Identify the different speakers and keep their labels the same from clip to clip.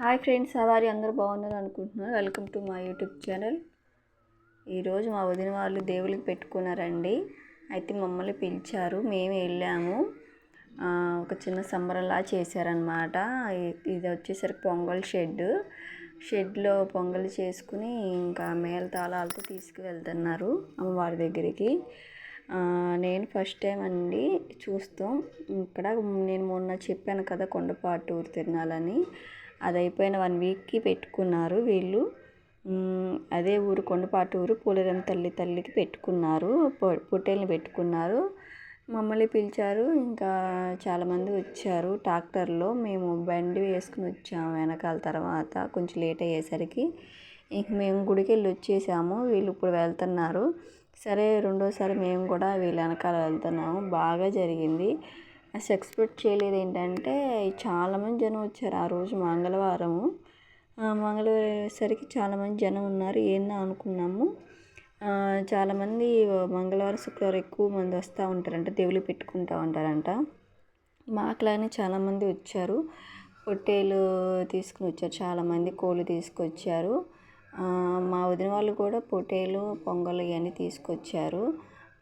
Speaker 1: Hi friends సవారి అందరూ బాగున్నారు అనుకుంటున్నాను వెల్కమ్ టు మా యూట్యూబ్ ఛానల్. ఈరోజు మా వదిన వాళ్ళు దేవుళ్ళకి పెట్టుకున్నారండి. అయితే మమ్మల్ని పిలిచారు. మేము వెళ్ళాము. ఒక చిన్న సంబరంలా చేశారనమాట ఇది వచ్చేసరికి పొంగల్ షెడ్ షెడ్లో పొంగల్ చేసుకుని ఇంకా మేళ తాళాలతో తీసుకువెళ్తున్నారు అమ్మవారి దగ్గరికి. నేను ఫస్ట్ టైం అండి చూస్తాం. ఇక్కడ నేను మొన్న చెప్పాను కదా కొండపాటూరు తిరణాలని అది అయిపోయిన వన్ వీక్కి పెట్టుకున్నారు వీళ్ళు. అదే ఊరు కొండపాటూరు పూలరం తల్లి తల్లికి పెట్టుకున్నారు. పొట్టేల్ని పెట్టుకున్నారు. మమ్మల్ని పిలిచారు. ఇంకా చాలామంది వచ్చారు ట్రాక్టర్లో. మేము బండి వేసుకుని వచ్చాము వెనకాల తర్వాత కొంచెం లేట్ అయ్యేసరికి. ఇంక మేము గుడికి వెళ్ళి వచ్చేసాము. వీళ్ళు ఇప్పుడు వెళ్తున్నారు. సరే రెండోసారి మేము కూడా వీళ్ళ వెనకాల వెళ్తున్నాము. బాగా జరిగింది. అసలు ఎక్స్పెక్ట్ చేయలేదు ఏంటంటే చాలామంది జనం వచ్చారు ఆ రోజు మంగళవారము. మంగళవారం అయ్యేసరికి చాలామంది జనం ఉన్నారు. ఏందా అనుకున్నాము. చాలామంది మంగళవారం శుక్రవారం ఎక్కువ మంది వస్తూ ఉంటారంట దేవుళ్ళు పెట్టుకుంటూ ఉంటారంట. మాకులానే చాలామంది వచ్చారు. పొట్టేలు తీసుకుని వచ్చారు. చాలామంది కోళ్ళు తీసుకొచ్చారు. మా వదిన వాళ్ళు కూడా పొట్టేలు పొంగలు ఇవన్నీ తీసుకొచ్చారు.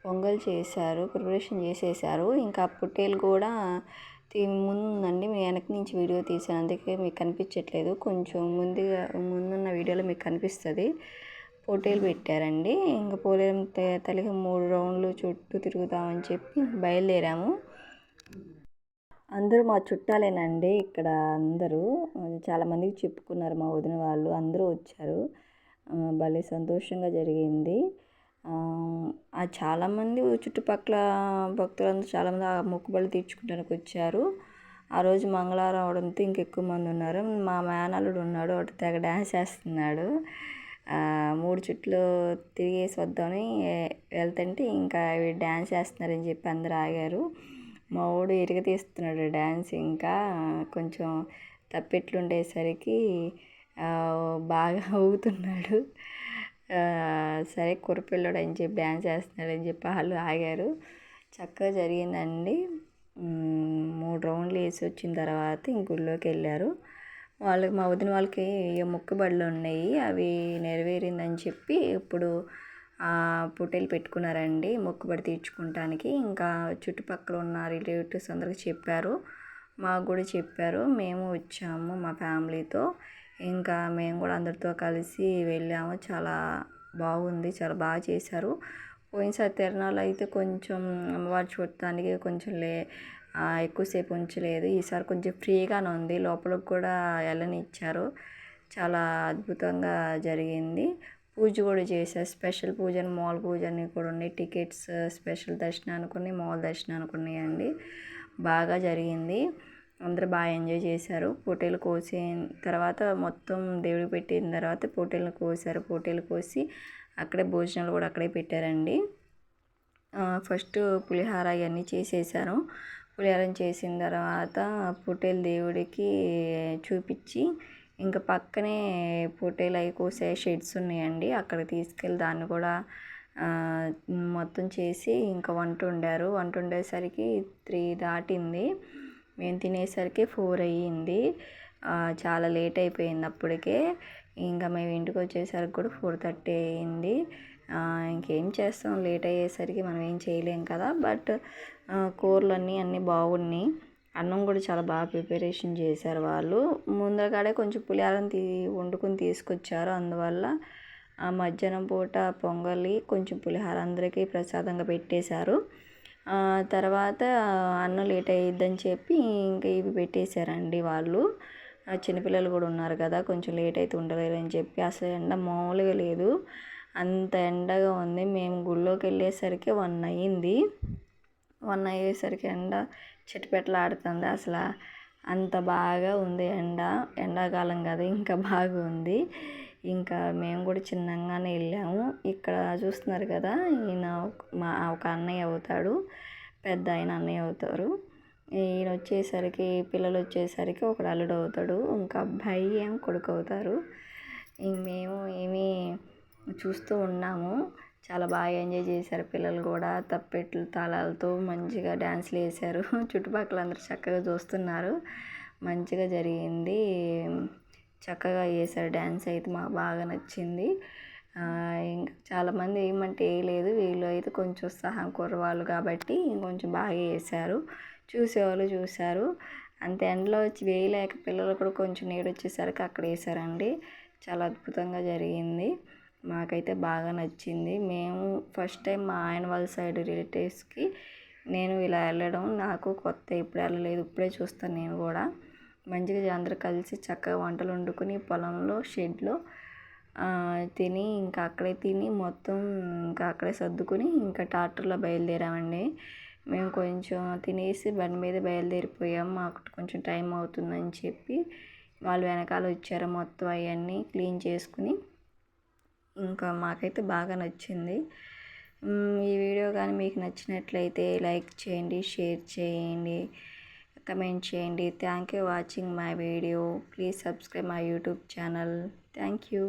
Speaker 1: పొంగల్ చేశారు ప్రిపరేషన్ చేసేసారు ఇంకా పొట్టేలు కూడా ముందు ముందుందండి. మీ వెనక నుంచి వీడియో తీసాను అందుకే మీకు కనిపించట్లేదు. కొంచెం ముందుగా ముందున్న వీడియోలో మీకు కనిపిస్తుంది. పోటీలు పెట్టారండి. ఇంకా పోలేం తలకి మూడు రౌండ్లు చుట్టూ తిరుగుతామని చెప్పి బయలుదేరాము. అందరూ మా చుట్టాలేనండి ఇక్కడ అందరూ. చాలామందికి చెప్పుకున్నారు మా వదిన వాళ్ళు. అందరూ వచ్చారు. భలే సంతోషంగా జరిగింది. చాలామంది చుట్టుపక్కల భక్తులందరూ చాలామంది ఆ మొక్కుబడులు తీర్చుకోవడానికి వచ్చారు ఆ రోజు మంగళవారం అవడంతో ఇంకెక్కువ మంది ఉన్నారు. మా మేనల్లుడు ఉన్నాడు అటు తెగ డ్యాన్స్ చేస్తున్నాడు. మూడు చుట్లు తిరిగేసి వద్దామని వెళ్తుంటే ఇంకా డ్యాన్స్ చేస్తున్నారని చెప్పి అందరు ఆగారు. మా వాడు ఇరగ తీస్తున్నాడు డ్యాన్స్ ఇంకా. కొంచెం తప్పెట్లు ఉండేసరికి బాగా ఊగుతున్నాడు. సరే కుర్రపిల్లడు అని చెప్పి డ్యాన్స్ చేస్తున్నాడు అని చెప్పి వాళ్ళు ఆగారు. చక్కగా జరిగిందండి. మూడు రౌండ్లు వేసి వచ్చిన తర్వాత ఇంకుళ్ళోకి వెళ్ళారు. వాళ్ళకి మా వదిన వాళ్ళకి మొక్కుబడులు ఉన్నాయి. అవి నెరవేరిందని చెప్పి ఇప్పుడు పుట్టెలు పెట్టుకున్నారండి మొక్కుబడి తీర్చుకుంటానికి. ఇంకా చుట్టుపక్కల ఉన్న రిలేటివ్స్ అందరికి చెప్పారు. మాకు కూడా చెప్పారు. మేము వచ్చాము మా ఫ్యామిలీతో. ఇంకా మేము కూడా అందరితో కలిసి వెళ్ళాము. చాలా బాగుంది. చాలా బాగా చేశారు. పోయినసారి తిరణాలు అయితే కొంచెం అమ్మవారి చూడటానికి కొంచెం లే ఎక్కువసేపు ఉంచలేదు. ఈసారి కొంచెం ఫ్రీగానే ఉంది. లోపలికి కూడా వెళ్ళనిచ్చారు చాలా అద్భుతంగా జరిగింది. పూజ కూడా చేశారు. స్పెషల్ పూజ అని మాల్ పూజ అని కూడా ఉన్నాయి. టికెట్స్ స్పెషల్ దర్శనానికి ఉన్నాయి మాల్ దర్శనానికి ఉన్నాయండి. బాగా జరిగింది. అందరూ బాగా ఎంజాయ్ చేశారు. పోటీలు కోసిన తర్వాత మొత్తం దేవుడికి పెట్టిన తర్వాత పోటీలను కోసారు. పోటీలు కోసి అక్కడే భోజనాలు కూడా అక్కడే పెట్టారండి. ఫస్ట్ పులిహార ఇవన్నీ చేసేసాను. పులిహారం చేసిన తర్వాత పొట్టేలు దేవుడికి చూపించి ఇంకా పక్కనే పొట్టేలు అవి కోసే షెడ్స్ ఉన్నాయండి. అక్కడ తీసుకెళ్ళి దాన్ని కూడా మొత్తం చేసి ఇంకా వంట వండారు. వంట వండేసరికి త్రీ దాటింది. మేము తినేసరికి ఫోర్ అయ్యింది. చాలా లేట్ అయిపోయింది అప్పటికే. ఇంకా మేము ఇంటికి వచ్చేసరికి కూడా ఫోర్ థర్టీ అయ్యింది. ఇంకేం చేస్తాం? లేట్ అయ్యేసరికి మనం ఏం చేయలేం కదా. బట్ కూరలన్నీ అన్నీ బాగున్నాయి. అన్నం కూడా చాలా బాగా ప్రిపరేషన్ చేశారు వాళ్ళు. ముందరగాడే కొంచెం పులిహారం తీ వండుకొని తీసుకొచ్చారు. అందువల్ల ఆ మధ్యాహ్నం పూట పొంగలి కొంచెం పులిహార అందరికీ ప్రసాదంగా పెట్టేశారు. తర్వాత అన్నం లేట్ అయ్యిద్దని చెప్పి ఇంకా ఇవి పెట్టేశారండి వాళ్ళు. చిన్నపిల్లలు కూడా ఉన్నారు కదా కొంచెం లేట్ అయితే ఉండలేరు అని చెప్పి. అసలు ఎండ మామూలుగా లేదు. అంత ఎండగా ఉంది. మేము గుళ్ళోకి వెళ్ళేసరికి వన్ అయ్యింది. వన్ అయ్యేసరికి ఎండ చిటపెట్టలు ఆడుతుంది అసలు అంత బాగా ఉంది ఎండ. ఎండాకాలం కదా ఇంకా బాగుంది. ఇంకా మేము కూడా చిన్నగానే వెళ్ళాము. ఇక్కడ చూస్తున్నారు కదా ఈయన మా ఒక అన్నయ్య అవుతాడు పెద్ద ఆయన అన్నయ్య అవుతారు. ఈయన వచ్చేసరికి పిల్లలు వచ్చేసరికి ఒకడు అల్లుడు అవుతాడు ఇంకా అబ్బాయి ఏం కొడుకు అవుతారు. మేము ఏమీ చూస్తూ ఉన్నాము. చాలా బాగా ఎంజాయ్ చేశారు పిల్లలు కూడా. తప్పెట్లు తాళాలతో మంచిగా డ్యాన్స్లు వేశారు. చుట్టుపక్కల అందరూ చక్కగా చూస్తున్నారు. మంచిగా జరిగింది. చక్కగా వేశారు డ్యాన్స్ అయితే మాకు బాగా నచ్చింది. ఇంకా చాలామంది ఏమంటే వేయలేదు వీళ్ళు అయితే కొంచెం ఉత్సాహం కుర్రవాళ్ళు కాబట్టి ఇంకొంచెం బాగా వేశారు చూసేవాళ్ళు చూశారు. అంత ఎండలో వచ్చి వేయలేక పిల్లలు కూడా కొంచెం నీడ వచ్చేసరికి అక్కడ వేసారండి చాలా అద్భుతంగా జరిగింది. మాకైతే బాగా నచ్చింది. మేము ఫస్ట్ టైం మా ఆయన వాళ్ళ సైడ్ రిలేటివ్స్కి నేను ఇలా వెళ్ళడం. నాకు కొత్త ఇప్పుడు వెళ్ళలేదు ఇప్పుడే చూస్తాను నేను కూడా. మంచిగా అందరు కలిసి చక్కగా వంటలు వండుకొని పొలంలో షెడ్లో తిని ఇంకా అక్కడే తిని మొత్తం ఇంకా అక్కడే సర్దుకొని ఇంకా ట్రాక్టర్లో బయలుదేరామండి. మేము కొంచెం తినేసి బండి మీద బయలుదేరిపోయాం. మాకు కొంచెం టైం అవుతుందని చెప్పి వాళ్ళు వెనకాల వచ్చారు మొత్తం అవన్నీ క్లీన్ చేసుకుని. ఇంకా మాకైతే బాగా నచ్చింది. ఈ వీడియో కానీ మీకు నచ్చినట్లయితే లైక్ చేయండి షేర్ చేయండి. కమెంట్ చేయండి. Thank you watching my video. Please subscribe my YouTube channel. Thank you